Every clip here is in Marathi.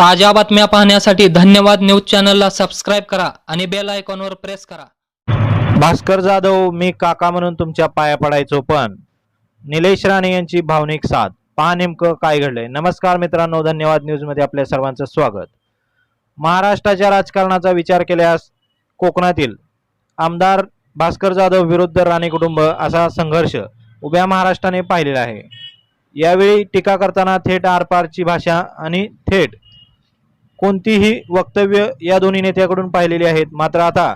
ताज्या बातम्या पाहण्यासाठी धन्यवाद न्यूज चॅनलला सबस्क्राईब करा आणि बेल आयकॉनवर प्रेस करा. भास्कर जाधव मी काका म्हणून तुमच्या पाया पडायचो पण. निलेश राणे यांची भावनिक साथ. पहा नेमकं काय घडलंय. नमस्कार मित्रांनो धन्यवाद न्यूजमध्ये आपल्या सर्वांचं स्वागत. महाराष्ट्राच्या राजकारणाचा विचार केल्यास कोकणातील आमदार भास्कर जाधव विरुद्ध राणे कुटुंब असा संघर्ष उभ्या महाराष्ट्राने पाहिलेला आहे. यावेळी टीका करताना थेट आरपारची भाषा आणि थेट कोणतीही वक्तव्य या दोन्ही नेत्याकडून पाहिलेली आहेत. मात्र आता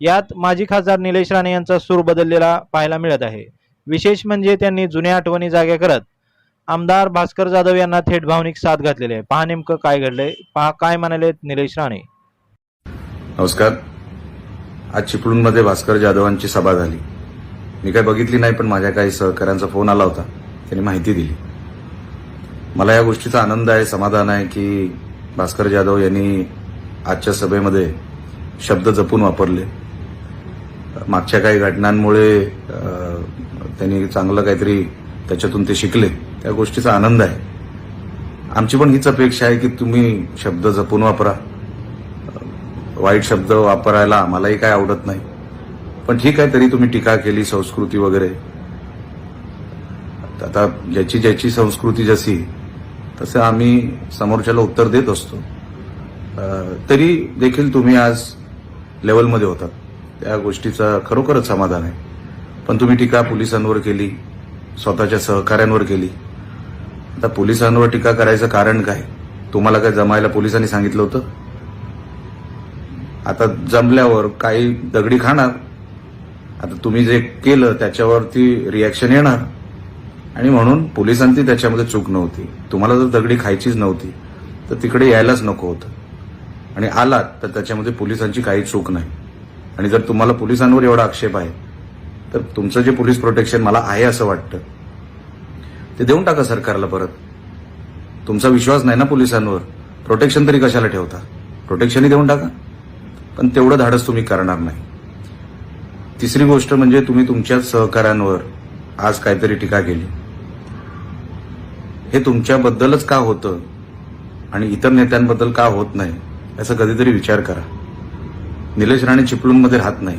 यात माजी खासदार निलेश राणे यांचा सूर बदललेला पाहायला मिळत आहे. विशेष म्हणजे त्यांनी जुन्या आठवणी जाग्या करत आमदार भास्कर जाधव यांना थेट भावनिक साथ घातलेली आहे. पहा नेमकं काय घडलंय. पहा काय म्हणाले निलेश राणे. नमस्कार. आज चिपळूणमध्ये भास्कर जाधवांची सभा झाली. मी काय बघितली नाही पण माझ्या काही सहकाऱ्यांचा फोन आला होता. त्यांनी माहिती दिली. मला या गोष्टीचा आनंद आहे समाधान आहे की भास्कर जाधव यांनी आजच्या सभेमध्ये शब्द जपून वापरले. मागच्या काही घटनांमुळे त्यांनी चांगलं काहीतरी त्याच्यातून ते शिकले. त्या गोष्टीचा आनंद आहे. आमची पण हीच अपेक्षा आहे की तुम्ही शब्द जपून वापरा. वाईट शब्द वापरायला आम्हालाही काय आवडत नाही. पण ठीक आहे तरी तुम्ही टीका केली संस्कृती वगैरे. आता ज्याची ज्याची संस्कृती जशी तसं आम्ही समोरच्याला उत्तर देत असतो. तरी देखील तुम्ही आज लेवलमध्ये होतात. त्या गोष्टीचं खरोखरच समाधान आहे. पण तुम्ही टीका पोलिसांवर केली स्वतःच्या सहकाऱ्यांवर केली. आता पोलिसांवर टीका करायचं कारण काय? तुम्हाला काय जमायला पोलिसांनी सांगितलं होतं? आता जमल्यावर काही दगडी खाणार. आता तुम्ही जे केलं त्याच्यावरती रिॲक्शन येणार. आणि म्हणून पोलिसांची त्याच्यामध्ये चूक नव्हती. तुम्हाला जर दगडी खायचीच नव्हती तर तिकडे यायलाच नको होतं. आणि आलात तर त्याच्यामध्ये पोलिसांची काही चूक नाही. आणि जर तुम्हाला पोलिसांवर एवढा आक्षेप आहे तर तुमचं जे पोलीस प्रोटेक्शन मला आहे असं वाटतं ते देऊन टाका सरकारला परत. तुमचा विश्वास नाही ना पोलिसांवर? प्रोटेक्शन तरी कशाला ठेवता? प्रोटेक्शनही देऊन टाका. पण तेवढं धाडस तुम्ही करणार नाही. तिसरी गोष्ट म्हणजे तुम्ही तुमच्याच सहकाऱ्यांवर आज काहीतरी टीका केली. हे तुमच्याबद्दलच का होतं? आणि इतर नेत्यांबद्दल का होत नाही? याचा कधीतरी विचार करा. निलेश राणे चिपळूणमध्ये राहत नाही.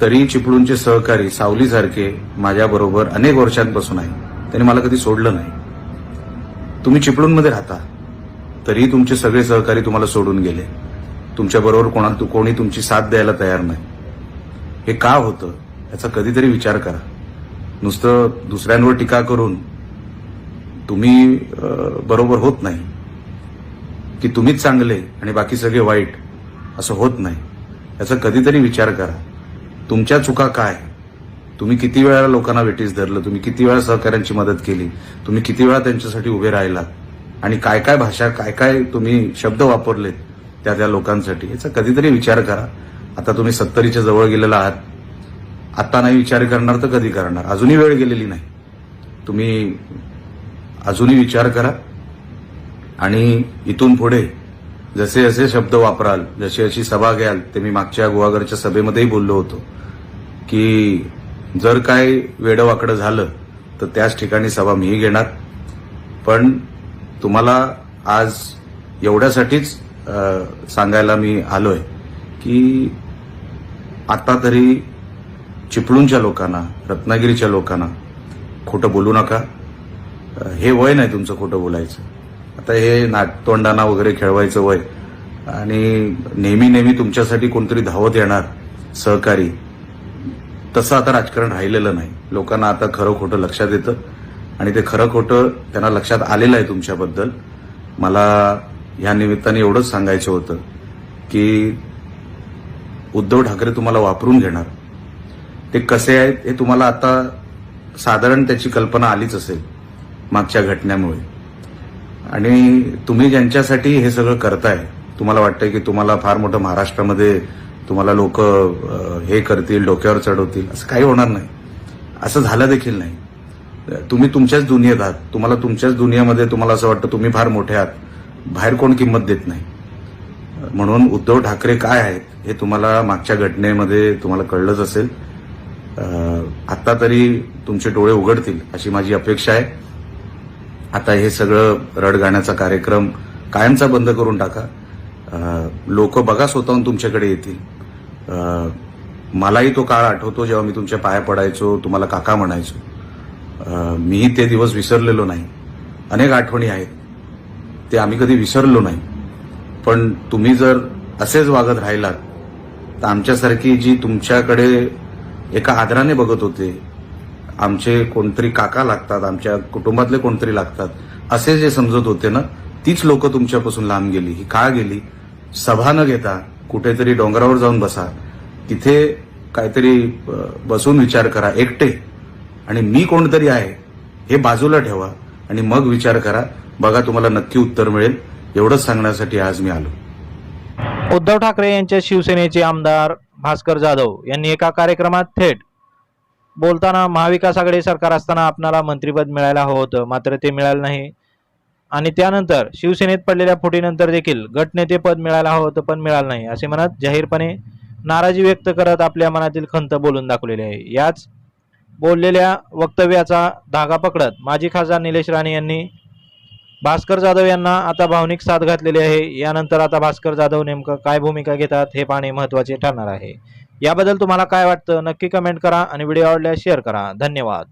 तरी चिपळूणचे सहकारी सावलीसारखे माझ्याबरोबर अनेक वर्षांपासून आहे. त्यांनी मला कधी सोडलं नाही. तुम्ही चिपळूणमध्ये राहता. तरी तुमचे सगळे सहकारी तुम्हाला सोडून गेले. तुमच्याबरोबर कोणा कोणी तुमची साथ द्यायला तयार नाही. हे का होतं? याचा कधीतरी विचार करा. नुसतं दुसऱ्यांवर टीका करून तुम्ही बरोबर होत नाही की तुम्हीच चांगले आणि बाकी सगळे वाईट असं होत नाही. याचा कधीतरी विचार करा. तुमच्या चुका काय? तुम्ही किती वेळा लोकांना वेटीस धरलं? तुम्ही किती वेळा सहकाऱ्यांची मदत केली? तुम्ही किती वेळा त्यांच्यासाठी उभे राहिलात? आणि काय काय भाषा काय काय तुम्ही शब्द वापरलेत त्या त्या लोकांसाठी? याचा कधीतरी विचार करा. आता तुम्ही सत्तरीच्या जवळ गेलेला आहात. आता नाही विचार करणार तर कधी करणार? अजूनही वेळ गेलेली नाही. तुम्ही अजूनही विचार करा आणि इथून पुढे जसे जसे शब्द वापराल जशी अशी सभा घ्याल ते मी मागच्या गुहागरच्या सभेमध्येही बोललो होतो की जर काय वेडवाकडं झालं तर त्याच ठिकाणी सभा मीही घेणार. पण तुम्हाला आज एवढ्यासाठीच सांगायला मी आलोय की आता तरी चिपळूणच्या लोकांना रत्नागिरीच्या लोकांना खोटं बोलू नका. हे वय नाही तुमचं खोटं बोलायचं. आता हे नाटतोंडांना वगैरे खेळवायचं वय आणि नेहमी नेहमी तुमच्यासाठी कोणतरी धावत येणार सहकारी तसं आता राजकारण राहिलेलं नाही. लोकांना आता खरं खोटं लक्षात येतं आणि ते खरं खोटं त्यांना लक्षात आलेलं आहे तुमच्याबद्दल. मला या निमित्ताने एवढंच सांगायचं होतं की उद्धव ठाकरे तुम्हाला वापरून घेणार. ते कसे आहेत हे तुम्हाला आता साधारण त्याची कल्पना आलीच असेल मागच्या घटनेमुळे. आणि तुम्ही ज्यांच्यासाठी हे सगळं करताय तुम्हाला वाटतंय की तुम्हाला फार मोठं महाराष्ट्रामध्ये तुम्हाला लोक हे करतील डोक्यावर चढवतील असं काही होणार नाही. असं झालं देखील नाही. तुम्ही तुमच्याच दुनियेत आहात. तुम्हाला तुमच्याच दुनियेमध्ये तुम्हाला असं वाटतं तुम्ही फार मोठे आहात. बाहेर कोण किंमत देत नाही. म्हणून उद्धव ठाकरे काय आहेत हे तुम्हाला मागच्या घटनेमध्ये तुम्हाला कळलंच असेल. आत्ता आता तरी तुमचे डोळे उघडतील अशी माझी अपेक्षा आहे. आता हे सगळं रड गाण्याचा कार्यक्रम कायमचा बंद करून टाका. लोक बघा स्वतःहून तुमच्याकडे येतील. मलाही तो काळ आठवतो जेव्हा मी तुमच्या पाया पडायचो तुम्हाला काका म्हणायचो. मीही ते दिवस विसरलेलो नाही. अनेक आठवणी आहेत. ते आम्ही कधी विसरलो नाही. पण तुम्ही जर असेच वागत राहिलात तर आमच्यासारखी जी तुमच्याकडे एका आदराने बघत होते. आमचे कोणतरी काका लागतात आमच्या कुटुंबातले कोणतरी लागतात. असे जे समजत होते ना तीच लोक तुमच्यापासून लांब गेली ही का गेली. सभा न घेता कुठेतरी डोंगरावर जाऊन बसा. तिथे काहीतरी बसून विचार करा एकटे. आणि मी कोणतरी आहे हे बाजूला ठेवा. आणि मग विचार करा बघा तुम्हाला नक्की उत्तर मिळेल. एवढंच सांगण्यासाठी आज मी आलो. उद्धव ठाकरे यांच्या शिवसेनेचे आमदार भास्कर जाधव यांनी एका कार्यक्रमात थेट बोलताना महाविकास आघाडी सरकार असताना आपणाला मंत्रिपद मिळायला हवं होतं मात्र ते मिळालं नाही. आणि त्यानंतर शिवसेनेत पडलेल्या फुटीनंतर देखील गटनेतेपद मिळायला हवं होतं पण मिळालं नाही. असे म्हणत जाहीरपणे नाराजी व्यक्त करत आपल्या मनातील खंत बोलून दाखवलेली आहे. याच बोललेल्या वक्तव्याचा धागा पकडत माजी खासदार निलेश राणे यांनी भास्कर जाधव यांना आता भावनिक साथ घातलेली आहे. यानंतर आता भास्कर जाधव नेमकं काय भूमिका घेतात हे पाहणे महत्त्वाचे ठरणार आहे. याबद्दल तुम्हाला काय वाटतं नक्की कमेंट करा आणि व्हिडिओ आवडल्यास शेअर करा. धन्यवाद.